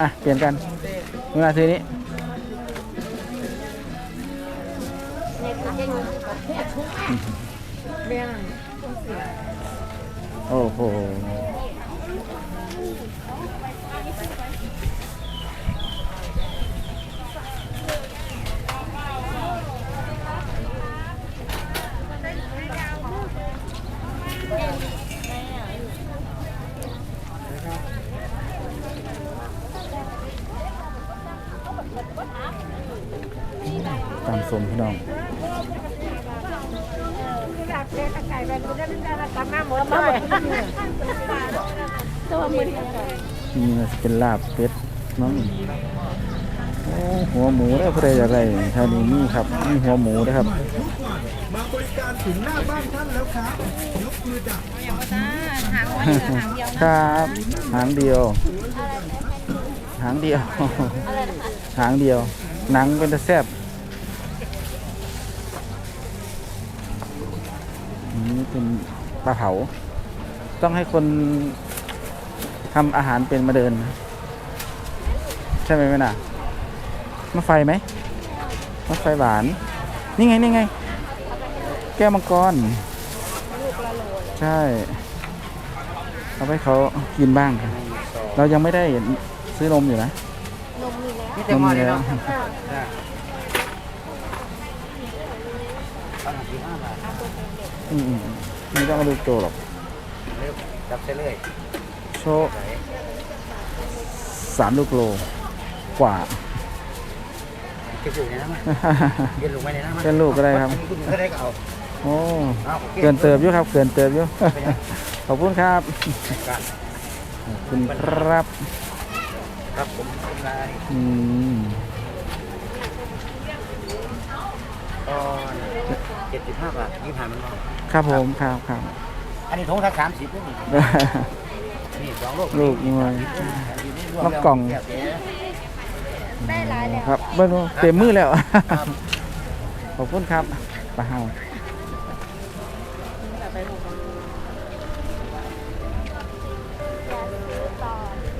อะ เปลี่ยนกันหนูนาซื้อนี้โอ้โห มพี่น้องนี่เป็นลาบเป็ดน้องหัวหมูได้อผู้ใดอยากได้ท่านี้มีครับมีหัวหมูนะครับมาบริการถึงหน้าบ้านท่านแล้วครับยกมือดักครับหางเดียว หางเดียว หางเดียว หนังเป็นตะแซบ นนี่เป็นปลาเผา ต้องให้คนทำอาหารเป็นมาเดิน ใช่ไหมแม่น่ะมะไฟไหมมะไฟหวาน นี่ไง นี่ไง แก้วมังกร ใช่ เอาไปให้เขากินบ้างครับเรายังไม่ได้ซื้อนมอยู่นะนี่แต่หม้อเล ยเนาะอืมๆไม่ต้องมาดูโจหรอกเร็วจับเส้นเลยโชว์สามลูกโลกว่า เก็บอยู่ในนั้นมั้ยเก็บลงไว้ในนั้นมั้ยเป็นลูกก็ได้ครับ คุณก็ได้ก็เอาโอ้เอาโอคเกินเติบอยู่ครับเกินเติบอยู่ขอบคุณครับครับขอบคุณครับครับผมคุณนายอืม ก็ จ็ดสิบห้าบาทยี่สิบห้ามันเนาะครับผมครับครับ อันนี้ถุงสักสามสิบนี่นี่สองลูกลูกมวยรวมนกกล่องแล้วเดี๋ยวครับเบิ้งดูเต็มมือแล้วขอบคุณครับปลาเฮา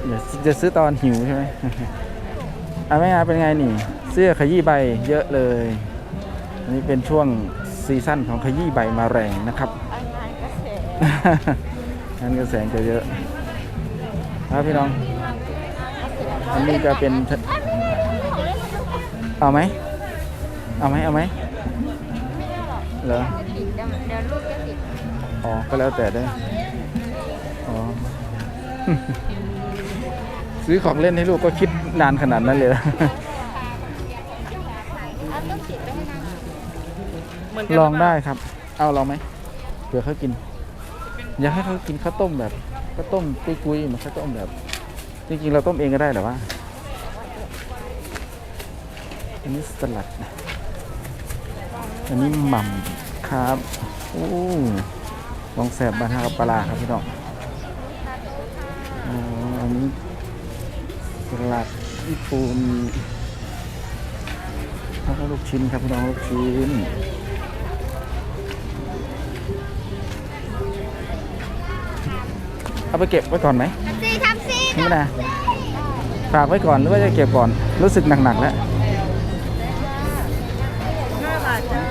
เดี๋ยวจะซื้อตอนหิวใช่ไหมอะแม่อาเป็นไงนี่ เสื้อขยี้ใบเยอะเลย อันนี้เป็นช่วง ซีซั่นของขยี้ใบมาแรงนะครับงานกระแสงจะเยอะครับพี่น้อง อันนี้จะเป็นเอาไหมเอาไหมเอาไหมเหรอเดี๋ยวเดี๋ยวลูกจะติดอ๋อก็แล้วแต่ได้อ๋อซื้อของเล่นให้ลูกก็คิดนานขนาดนั้นเลยานลองได้ครับ เอาลองไหมเผื่อเขากิน อยากให้เขากินข้าวต้มแบบข้าวต้มกุยๆเหมือนข้าวต้มแบบ จริงๆเราต้มเองก็ได้แต่ว่าอันนี้สลัดนะอันนี้หม่ำครับโอ้ลองแสบบานฮากับปลาครับพี่น้องอันนี้สลัดญี่ปุ่นแล้วก็ลูกชิ้นครับพี่น้องลูกชิ้น เอาไปเก็บไว้ก่อนไหมสี่ทำสี่นี่นะฝากไว้ก่อนหรือว่าจะเก็บก่อนรู้สึกหนักๆแล้ว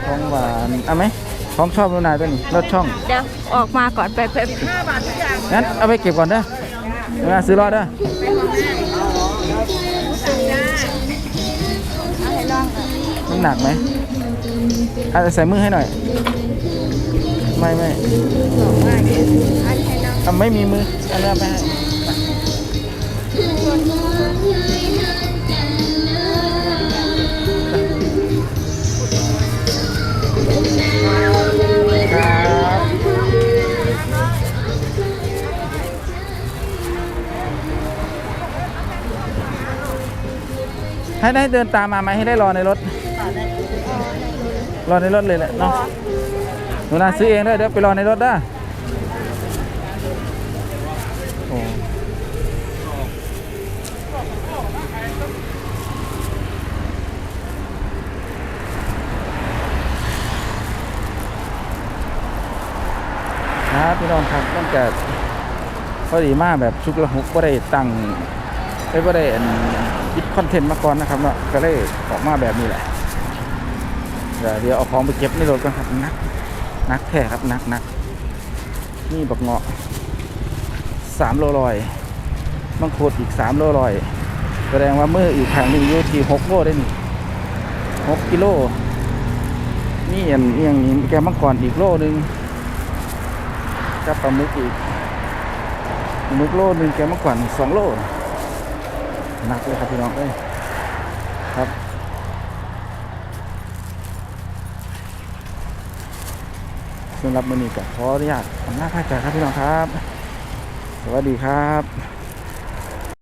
ของหวานเอาไหมของชอบนูนายตัวนี้รสช่องเดี๋ยวออกมาก่อนไปไปงั้นเอาไปเก็บก่อนเด้อนูนาซื้อรอดเด้อเอาให้ลองก่อนมันหนักไหมอาจจะใส่มือให้หน่อย ไม่ไม่ อันให้ลองเอาไม่มีมืออันนี้เอาไปให้ครับให้ได้เดินตามมาไหมให้ได้รอในรถ รอในรถเลยแหละเนาะหนูนาซื้อเองด้วยเดี๋ยวไปรอในรถได้โอ้ ครับพี่น้องครับตั้งแต่พอดีมาแบบชุกละหุกก็ได้ตั้งไม่ได้อันคิดคอนเทนต์มาก่อนนะครับเนาะก็เลยออกมาแบบนี้แหละเดี๋ยวเดี๋ยวเอาของไปเก็บในรถก่อนครับนักนักแท้ครับนักนักนี่บักเงาะ สามโลลอยมังคุดอีกสามโลลอย แสดงว่ามืออีกทางหนึ่งอยู่ที่หกโลได้นี่หกกิโลนี่อันเอียงนี้แกมังกรอีกโลหนึ่งกับปลาหมึกอีกปลาหมึกโลหนึ่งแกมังกรสองโลหนักเลยครับพี่น้องเอ้ยครับสำหรับมือนี้ก็ขออนุญาตอำนาจพระจากครับพี่น้องครับ สวัสดีครับ